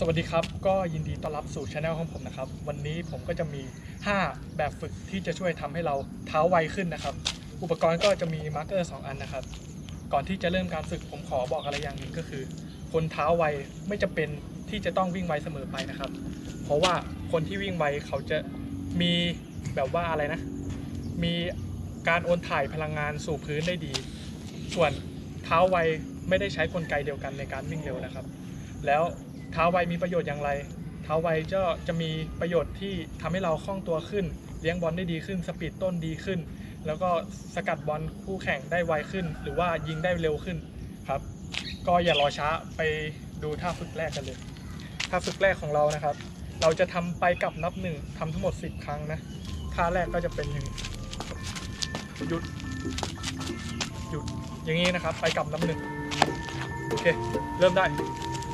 สวัสดีครับ ก็ยินดีต้อนรับสู่ช anel ของผมนะครับ วันนี้ผมก็จะมี 5 แบบฝึกที่จะช่วยทำให้เราเท้าไวขึ้นนะครับ อุปกรณ์ก็จะมีมาร์กเกอร์2อันนะครับ ก่อนที่จะเริ่มการฝึกผมขอบอกอะไรอย่างหนึ่งก็คือ คนเท้าไวไม่จำเป็นที่จะต้องวิ่งไวเสมอไปนะครับ เพราะว่าคนที่วิ่งไวเขาจะมีแบบว่าอะไรนะ มีการโอนถ่ายพลังงานสู่พื้นได้ดี ส่วนเท้าไวไม่ได้ใช้กลไกเดียวกันในการวิ่งเร็วนะครับ แล้ว ท้าไวมีประโยชน์อย่างไร เท้าไวก็จะมีประโยชน์ที่ทำให้เราคล่องตัวขึ้น เลี้ยงบอลได้ดีขึ้น สปีดต้นดีขึ้น แล้วก็สกัดบอลคู่แข่งได้ไวขึ้น หรือว่ายิงได้เร็วขึ้นครับ ก็อย่ารอช้าไปดูท่าฝึกแรกกันเลย ท่าฝึกแรกของเรานะครับ เราจะทำไปกับนับหนึ่งทำทั้งหมด 10 ครั้งนะ ท่าแรกก็จะเป็นอย่างนี้หยุด หยุด อย่างนี้นะครับ ไปกับนับหนึ่งโอเค เริ่มได้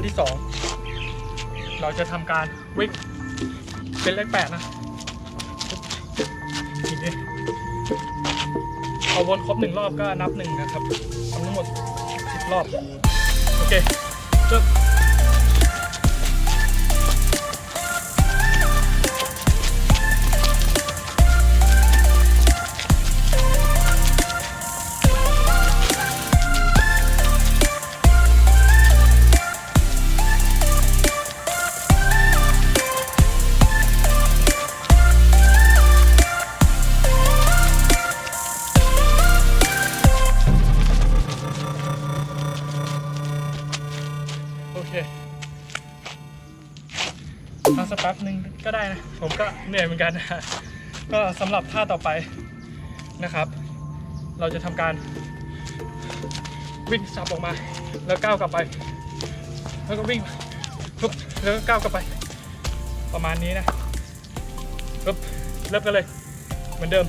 าที่สองเราจะทำการวิ่งเป็นเลขแปดนะเอาวนครบหนึ่งรอบก็นับหนึ่งนะครับทำทั้งหมดสิบรอบ โอเคเริ่ โอเคพักสักแป๊บหนึ่งก็ได้นะ ผมก็เหนื่อยเหมือนกันนะก็สำหรับท่าต่อไปนะครับ เราจะทำการวิ่งซับออกมา แล้วก้าวกลับไป แล้วก็วิ่งปุ๊บแล้วก็ก้าวกลับไป ประมาณนี้นะปุ๊บเริ่มกันเลย เหมือนเดิม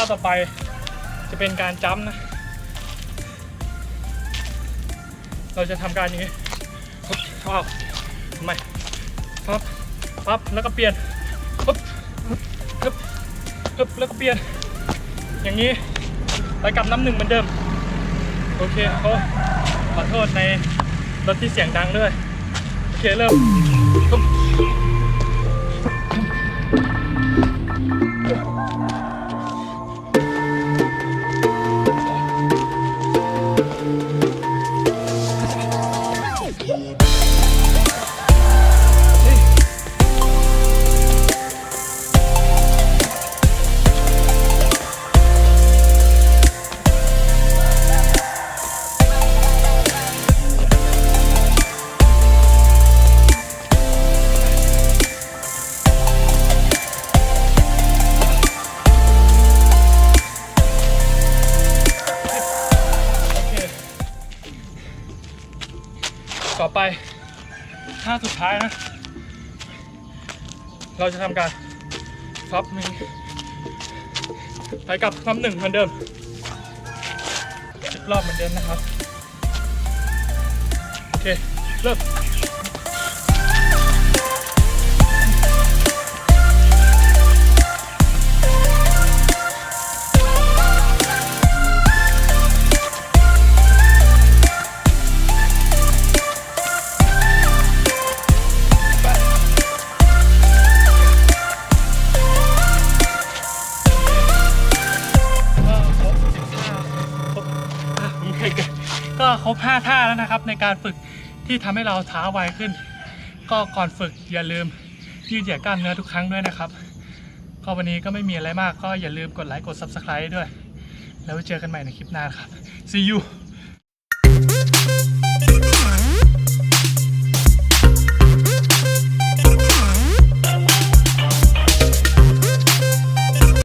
ท่าต่อไปจะเป็นการจัมป์นะ เราจะทำการอย่างนี้ปุ๊บทำไมปั๊บปั๊บแล้วก็เปลี่ยนปุ๊บปุ๊บปุ๊บแล้วก็เปลี่ยน อย่างนี้ไปกับน้ำหนึ่งเหมือนเดิม โอเคเขาขอโทษในรถที่เสียงดังด้วย โอเคเริ่มปุ๊บ ไปท่าสุดท้ายนะ เราจะทำการฟับมีไปกับฟับหนึ่งเหมือนเดิมสิบรอบเหมือนเดิมนะครับ โอเค เริ่ม ครบ 5 ท่าแล้วนะครับ ในการฝึกที่ทำให้เราเท้าไวขึ้น ก็ก่อนฝึกอย่าลืมยืดเหยียดกล้ามเนื้อทุกครั้งด้วยนะครับ ก็วันนี้ก็ไม่มีอะไรมากก็อย่าลืมกดไลค์กด Subscribe ด้วย แล้วเจอกันใหม่ในคลิปหน้าครับ see you